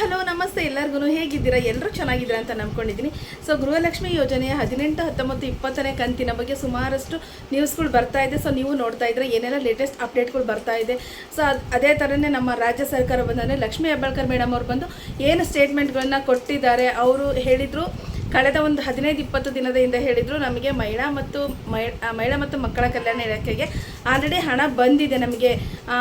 Hello, ನಮಸ್ತೆ ಎಲ್ಲರಿಗೂ ಹೇಗಿದ್ದೀರಾ? ಎಲ್ಲರೂ ಚೆನ್ನಾಗಿದ್ದೀರಾ ಅಂತ ನಂಬ್ಕೊಂಡಿದ್ದೀನಿ. ಸೊ ಗೃಹಲಕ್ಷ್ಮಿ ಯೋಜನೆಯ ಹದಿನೆಂಟು, ಹತ್ತೊಂಬತ್ತು, ಇಪ್ಪತ್ತನೇ ಕಂತಿನ ಬಗ್ಗೆ ಸುಮಾರಷ್ಟು ನ್ಯೂಸ್ಗಳು ಬರ್ತಾ ಇದೆ. ಸೊ ನೀವು ನೋಡ್ತಾ ಇದ್ರೆ ಏನೆಲ್ಲ ಲೇಟೆಸ್ಟ್ ಅಪ್ಡೇಟ್ಗಳು ಬರ್ತಾ ಇದೆ. ಸೊ ಅದೇ ಥರನೇ ನಮ್ಮ ರಾಜ್ಯ ಸರ್ಕಾರ ಬಂದರೆ ಲಕ್ಷ್ಮೀ ಹೆಬ್ಬಾಳ್ಕರ್ ಮೇಡಮ್ ಅವ್ರು ಬಂದು ಏನು ಸ್ಟೇಟ್ಮೆಂಟ್ಗಳನ್ನ ಕೊಟ್ಟಿದ್ದಾರೆ, ಅವರು ಹೇಳಿದರು. ಕಳೆದ ಒಂದು ಹದಿನೈದು ಇಪ್ಪತ್ತು ದಿನದ ಹಿಂದೆ ಹೇಳಿದರು ನಮಗೆ ಮಹಿಳಾ ಮತ್ತು ಮಹಿ- ಮಹಿಳಾ ಮತ್ತು ಮಕ್ಕಳ ಕಲ್ಯಾಣ ಇಲಾಖೆಗೆ ಆಲ್ರೆಡಿ ಹಣ ಬಂದಿದೆ ನಮಗೆ.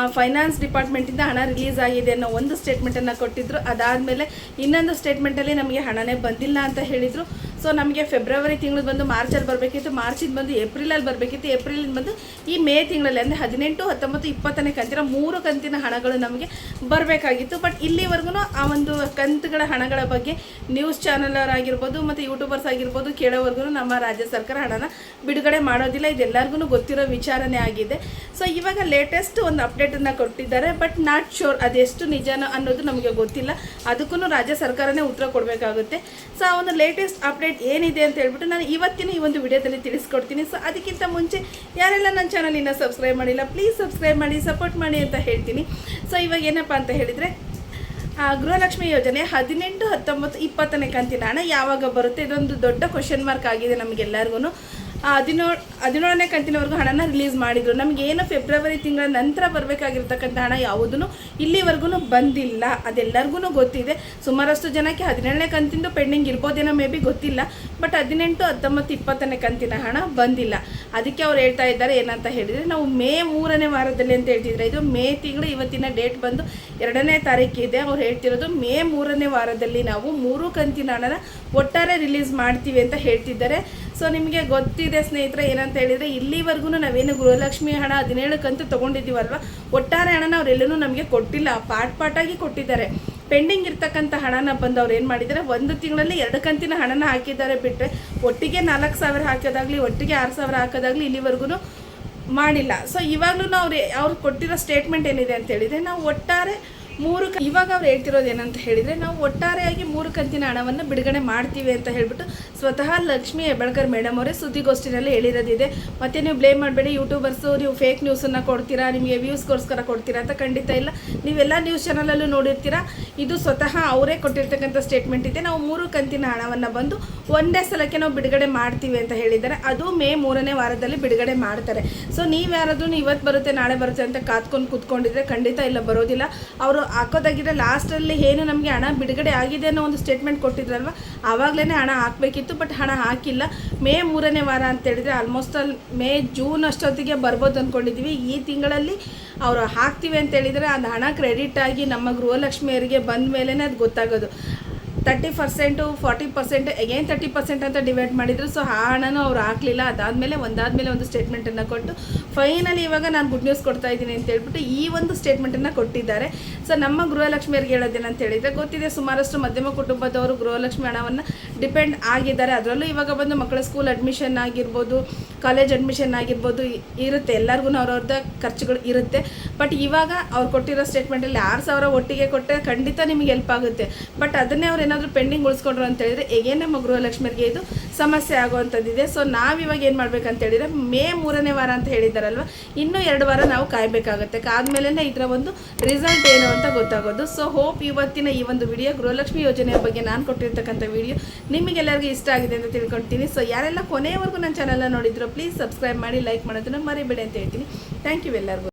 ಫೈನಾನ್ಸ್ ಡಿಪಾರ್ಟ್ಮೆಂಟಿಂದ ಹಣ ರಿಲೀಸ್ ಆಗಿದೆ ಅನ್ನೋ ಒಂದು ಸ್ಟೇಟ್ಮೆಂಟನ್ನು ಕೊಟ್ಟಿದ್ರು. ಅದಾದಮೇಲೆ ಇನ್ನೊಂದು ಸ್ಟೇಟ್ಮೆಂಟಲ್ಲಿ ನಮಗೆ ಹಣನೇ ಬಂದಿಲ್ಲ ಅಂತ ಹೇಳಿದರು. ಸೊ ನಮಗೆ ಫೆಬ್ರವರಿ ತಿಂಗಳು ಬಂದು ಮಾರ್ಚಲ್ಲಿ ಬರಬೇಕಿತ್ತು. ಮಾರ್ಚಿಂದ ಬಂದು ಏಪ್ರಿಲಲ್ಲಿ ಬರಬೇಕಿತ್ತು. ಏಪ್ರಿಲಿಂದ ಬಂದು ಈ ಮೇ ತಿಂಗಳಲ್ಲಿ ಅಂದರೆ ಹದಿನೆಂಟು, ಹತ್ತೊಂಬತ್ತು, ಇಪ್ಪತ್ತನೇ ಕಂತಿನ ಮೂರು ಕಂತಿನ ಹಣಗಳು ನಮಗೆ ಬರಬೇಕಾಗಿತ್ತು. ಬಟ್ ಇಲ್ಲಿವರೆಗೂ ಆ ಒಂದು ಕಂತುಗಳ ಹಣಗಳ ಬಗ್ಗೆ ನ್ಯೂಸ್ ಚಾನಲರ್ ಆಗಿರ್ಬೋದು ಮತ್ತು ಯೂಟ್ಯೂಬರ್ಸ್ ಆಗಿರ್ಬೋದು ಕೇಳೋವರೆಗೂ ನಮ್ಮ ರಾಜ್ಯ ಸರ್ಕಾರ ಹಣನ ಬಿಡುಗಡೆ ಮಾಡೋದಿಲ್ಲ. ಇದೆಲ್ಲರಿಗೂ ಗೊತ್ತಿರೋ ವಿಚಾರನೇ ಆಗಿದೆ. ಸೊ ಇವಾಗ ಲೇಟೆಸ್ಟ್ ಒಂದು ಅಪ್ಡೇಟನ್ನು ಕೊಟ್ಟಿದ್ದಾರೆ. ಬಟ್ ನಾಟ್ ಶೋರ್ ಅದೆಷ್ಟು ನಿಜನೋ ಅನ್ನೋದು ನಮಗೆ ಗೊತ್ತಿಲ್ಲ. ಅದಕ್ಕೂ ರಾಜ್ಯ ಸರ್ಕಾರನೇ ಉತ್ತರ ಕೊಡಬೇಕಾಗುತ್ತೆ. ಸೊ ಆ ಒಂದು ಲೇಟೆಸ್ಟ್ ಅಪ್ಡೇಟ್ ಏನಿದೆ ಅಂತ ಹೇಳ್ಬಿಟ್ಟು ನಾನು ಇವತ್ತಿನ ಈ ಒಂದು ವಿಡಿಯೋದಲ್ಲಿ ತಿಳಿಸ್ಕೊಡ್ತೀನಿ. ಸೊ ಅದಕ್ಕಿಂತ ಮುಂಚೆ ಯಾರೆಲ್ಲ ನನ್ನ ಚಾನಲ್ ಇನ್ನೂ ಸಬ್ಸ್ಕ್ರೈಬ್ ಮಾಡಿಲ್ಲ ಪ್ಲೀಸ್ ಸಬ್ಸ್ಕ್ರೈಬ್ ಮಾಡಿ ಸಪೋರ್ಟ್ ಮಾಡಿ ಅಂತ ಹೇಳ್ತೀನಿ. ಸೊ ಇವಾಗ ಏನಪ್ಪ ಅಂತ ಹೇಳಿದರೆ ಗೃಹಲಕ್ಷ್ಮಿ ಯೋಜನೆ ಹದಿನೆಂಟು ಹತ್ತೊಂಬತ್ತು ಇಪ್ಪತ್ತನೇ ಕಂತಿನ ಹಣ ಯಾವಾಗ ಬರುತ್ತೆ? ಇದೊಂದು ದೊಡ್ಡ ಕ್ವಶನ್ ಮಾರ್ಕ್ ಆಗಿದೆ ನಮಗೆಲ್ಲರಿಗೂ ಹದಿನೇಳು ಹದಿನೇಳನೇ ಕಂತಿನವರೆಗೂ ಹಣನ ರಿಲೀಸ್ ಮಾಡಿದರು. ನಮಗೆ ಏನು ಫೆಬ್ರವರಿ ತಿಂಗಳ ನಂತರ ಬರಬೇಕಾಗಿರ್ತಕ್ಕಂಥ ಹಣ ಯಾವುದೂ ಇಲ್ಲಿವರೆಗೂ ಬಂದಿಲ್ಲ. ಅದೆಲ್ಲರಿಗೂ ಗೊತ್ತಿದೆ. ಸುಮಾರಷ್ಟು ಜನಕ್ಕೆ ಹದಿನೇಳನೇ ಕಂತಿಂದು ಪೆಂಡಿಂಗ್ ಇರ್ಬೋದೇನೋ ಮೇ ಬಿ ಗೊತ್ತಿಲ್ಲ. ಬಟ್ ಹದಿನೆಂಟು, ಹತ್ತೊಂಬತ್ತು, ಇಪ್ಪತ್ತನೇ ಕಂತಿನ ಹಣ ಬಂದಿಲ್ಲ. ಅದಕ್ಕೆ ಅವ್ರು ಹೇಳ್ತಾ ಇದ್ದಾರೆ, ಏನಂತ ಹೇಳಿದರೆ, ನಾವು ಮೇ ಮೂರನೇ ವಾರದಲ್ಲಿ ಅಂತ ಹೇಳ್ತಿದ್ರೆ, ಇದು ಮೇ ತಿಂಗಳು ಇವತ್ತಿನ ಡೇಟ್ ಬಂದು ಎರಡನೇ ತಾರೀಕಿದೆ ಅವ್ರು ಹೇಳ್ತಿರೋದು ಮೇ ಮೂರನೇ ವಾರದಲ್ಲಿ ನಾವು ಮೂರು ಕಂತಿನ ಹಣನ ಒಟ್ಟಾರೆ ರಿಲೀಸ್ ಮಾಡ್ತೀವಿ ಅಂತ ಹೇಳ್ತಿದ್ದಾರೆ. ಸೊ ನಿಮಗೆ ಗೊತ್ತಿದೆ ಸ್ನೇಹಿತರೆ, ಏನಂತ ಹೇಳಿದರೆ ಇಲ್ಲಿವರೆಗೂ ನಾವೇನು ಗೃಹಲಕ್ಷ್ಮಿ ಹಣ ಹದಿನೇಳು ಕಂತು ತೊಗೊಂಡಿದ್ದೀವಲ್ವ? ಒಟ್ಟಾರೆ ಹಣನ ಅವರೆಲ್ಲೂ ನಮಗೆ ಕೊಟ್ಟಿಲ್ಲ. ಪಾಟ್ ಪಾಟಾಗಿ ಕೊಟ್ಟಿದ್ದಾರೆ. ಪೆಂಡಿಂಗ್ ಇರ್ತಕ್ಕಂಥ ಹಣನ ಬಂದು ಅವ್ರು ಏನು ಮಾಡಿದ್ದಾರೆ, ಒಂದು ತಿಂಗಳಲ್ಲಿ ಎರಡು ಕಂತಿನ ಹಣನ ಹಾಕಿದ್ದಾರೆ ಬಿಟ್ಟರೆ ಒಟ್ಟಿಗೆ ನಾಲ್ಕು ಸಾವಿರ ಹಾಕೋದಾಗಲಿ ಒಟ್ಟಿಗೆ ಆರು ಸಾವಿರ ಹಾಕೋದಾಗಲಿ ಇಲ್ಲಿವರೆಗೂ ಮಾಡಿಲ್ಲ. ಸೊ ಇವಾಗಲೂ ಅವ್ರು ಅವ್ರು ಕೊಟ್ಟಿರೋ ಸ್ಟೇಟ್ಮೆಂಟ್ ಏನಿದೆ ಅಂತ ಹೇಳಿದರೆ, ನಾವು ಒಟ್ಟಾರೆ ಮೂರು ಇವಾಗ ಅವ್ರು ಹೇಳ್ತಿರೋದು ಏನಂತ ಹೇಳಿದರೆ ನಾವು ಒಟ್ಟಾರೆಯಾಗಿ ಮೂರು ಕಂತಿನ ಹಣವನ್ನು ಬಿಡುಗಡೆ ಮಾಡ್ತೀವಿ ಅಂತ ಹೇಳಿಬಿಟ್ಟು ಸ್ವತಃ ಲಕ್ಷ್ಮಿ ಹೆಬ್ಬಾಳ್ಕರ್ ಮೇಡಮ್ ಅವರೇ ಸುದ್ದಿಗೋಷ್ಠಿನಲ್ಲಿ ಹೇಳಿರೋದಿದೆ. ಮತ್ತು ನೀವು ಬ್ಲೇಮ್ ಮಾಡಬೇಡಿ ಯೂಟ್ಯೂಬರ್ಸು ನೀವು ಫೇಕ್ ನ್ಯೂಸನ್ನು ಕೊಡ್ತೀರಾ, ನಿಮಗೆ ವ್ಯೂಸ್ಗೋಸ್ಕರ ಕೊಡ್ತೀರಾ ಅಂತ ಖಂಡಿತ ಇಲ್ಲ. ನೀವೆಲ್ಲ ನ್ಯೂಸ್ ಚಾನಲಲ್ಲೂ ನೋಡಿರ್ತೀರಾ. ಇದು ಸ್ವತಃ ಅವರೇ ಕೊಟ್ಟಿರ್ತಕ್ಕಂಥ ಸ್ಟೇಟ್ಮೆಂಟ್ ಇದೆ. ನಾವು ಮೂರು ಕಂತಿನ ಹಣವನ್ನು ಬಂದು ಒಂದೇ ಸಲಕ್ಕೆ ನಾವು ಬಿಡುಗಡೆ ಮಾಡ್ತೀವಿ ಅಂತ ಹೇಳಿದ್ದಾರೆ. ಅದು ಮೇ ಮೂರನೇ ವಾರದಲ್ಲಿ ಬಿಡುಗಡೆ ಮಾಡ್ತಾರೆ. ಸೊ ನೀವು ಯಾರಾದ್ರೂ ಇವತ್ತು ಬರುತ್ತೆ, ನಾಳೆ ಬರುತ್ತೆ ಅಂತ ಕಾತ್ಕೊಂಡು ಕೂತ್ಕೊಂಡಿದ್ರೆ ಖಂಡಿತ ಇಲ್ಲ, ಬರೋದಿಲ್ಲ. ಅವರು ಹಾಕೋದಾಗಿದ್ರೆ ಲಾಸ್ಟಲ್ಲಿ ಏನು ನಮಗೆ ಹಣ ಬಿಡುಗಡೆ ಆಗಿದೆ ಅನ್ನೋ ಒಂದು ಸ್ಟೇಟ್ಮೆಂಟ್ ಕೊಟ್ಟಿದ್ರಲ್ವ? ಆವಾಗಲೇ ಹಣ ಹಾಕಬೇಕಿತ್ತು ಬಟ್ ಹಣ ಹಾಕಿಲ್ಲ. ಮೇ ಮೂರನೇ ವಾರ ಅಂತ ಹೇಳಿದರೆ ಆಲ್ಮೋಸ್ಟ್ ಅಲ್ಲಿ ಮೇ ಜೂನ್ ಅಷ್ಟೊತ್ತಿಗೆ ಬರ್ಬೋದು ಅಂದ್ಕೊಂಡಿದ್ದೀವಿ ಈ ತಿಂಗಳಲ್ಲಿ ಅವರು ಹಾಕ್ತೀವಿ ಅಂತ ಹೇಳಿದರೆ ಅದು ಹಣ ಕ್ರೆಡಿಟ್ ಆಗಿ ನಮ್ಮ ಗೃಹಲಕ್ಷ್ಮಿಯರಿಗೆ ಬಂದ ಮೇಲೇ ಅದು ಗೊತ್ತಾಗೋದು. Thirty percent forty percent again thirty percent ಅಂತ ಡಿವೈಡ್ ಮಾಡಿದ್ರು. ಸೊ ಆ ಹಣನೂ ಅವ್ರು ಹಾಕಲಿಲ್ಲ. ಅದಾದಮೇಲೆ ಒಂದಾದಮೇಲೆ ಒಂದು ಸ್ಟೇಟ್ಮೆಂಟನ್ನು ಕೊಟ್ಟು ಫೈನಲಿ ಇವಾಗ ನಾನು ಗುಡ್ ನ್ಯೂಸ್ ಕೊಡ್ತಾ ಇದ್ದೀನಿ ಅಂತ ಹೇಳ್ಬಿಟ್ಟು ಈ ಒಂದು ಸ್ಟೇಟ್ಮೆಂಟನ್ನು ಕೊಟ್ಟಿದ್ದಾರೆ. ಸೊ ನಮ್ಮ ಗೃಹಲಕ್ಷ್ಮಿಯವ್ರಿಗೆ ಹೇಳೋದೇನಂತ ಹೇಳಿದರೆ, ಗೊತ್ತಿದೆ ಸುಮಾರಷ್ಟು ಮಧ್ಯಮ ಕುಟುಂಬದವರು ಗೃಹಲಕ್ಷ್ಮಿ ಹಣವನ್ನು ಡಿಪೆಂಡ್ ಆಗಿದ್ದಾರೆ. ಅದರಲ್ಲೂ ಇವಾಗ ಬಂದು ಮಕ್ಕಳ ಸ್ಕೂಲ್ ಅಡ್ಮಿಷನ್ ಆಗಿರ್ಬೋದು ಕಾಲೇಜ್ ಅಡ್ಮಿಷನ್ ಆಗಿರ್ಬೋದು ಇರುತ್ತೆ. ಎಲ್ಲರಿಗೂ ಅವ್ರವ್ರದ್ದ ಖರ್ಚುಗಳು ಇರುತ್ತೆ. ಬಟ್ ಇವಾಗ ಅವ್ರು ಕೊಟ್ಟಿರೋ ಸ್ಟೇಟ್ಮೆಂಟಲ್ಲಿ ಆರು ಸಾವಿರ ಒಟ್ಟಿಗೆ ಕೊಟ್ಟರೆ ಖಂಡಿತ ನಿಮಗೆ ಹೆಲ್ಪ್ ಆಗುತ್ತೆ. ಬಟ್ ಅದನ್ನೇ ಅವ್ರು ಏನಾದರೂ ಪೆಂಡಿಂಗ್ ಉಳಿಸ್ಕೊಂಡ್ರು ಅಂತ ಹೇಳಿದ್ರೆ ಹೇಗೇನು ನಮ್ಮ ಗೃಹಲಕ್ಷ್ಮಿಯರಿಗೆ ಇದು ಸಮಸ್ಯೆ ಆಗುವಂಥದ್ದಿದೆ. ಸೊ ನಾವಿವಾಗ ಏನು ಮಾಡ್ಬೇಕಂತ ಹೇಳಿದರೆ ಮೇ ಮೂರನೇ ವಾರ ಅಂತ ಹೇಳಿದಾರಲ್ವ ಇನ್ನೂ ಎರಡು ವಾರ ನಾವು ಕಾಯಬೇಕಾಗುತ್ತೆ. ಕಾದ್ಮೇಲೆ ಇದರ ಒಂದು ರಿಸಲ್ಟ್ ಏನು ಅಂತ ಗೊತ್ತಾಗೋದು. ಸೊ ಹೋಪ್ ಇವತ್ತಿನ ಈ ಒಂದು ವಿಡಿಯೋ ಗೃಹಲಕ್ಷ್ಮಿ ಯೋಜನೆಯ ಬಗ್ಗೆ ನಾನು ಕೊಟ್ಟಿರ್ತಕ್ಕಂಥ ವಿಡಿಯೋ ನಿಮಗೆಲ್ಲರಿಗೂ ಇಷ್ಟ ಆಗಿದೆ ಅಂತ ತಿಳ್ಕೊಳ್ತೀನಿ. ಸೊ ಯಾರೆಲ್ಲ ಕೊನೆಯವರೆಗೂ ನನ್ನ ಚಾನಲ್ನ ನೋಡಿದ್ರು ಪ್ಲೀಸ್ ಸಬ್ಸ್ಕ್ರೈಬ್ ಮಾಡಿ ಲೈಕ್ ಮಾಡೋದನ್ನು ಮರಿಬೇಡಿ ಅಂತ ಹೇಳ್ತೀನಿ. ಥ್ಯಾಂಕ್ ಯು ಎಲ್ಲರಿಗೂ.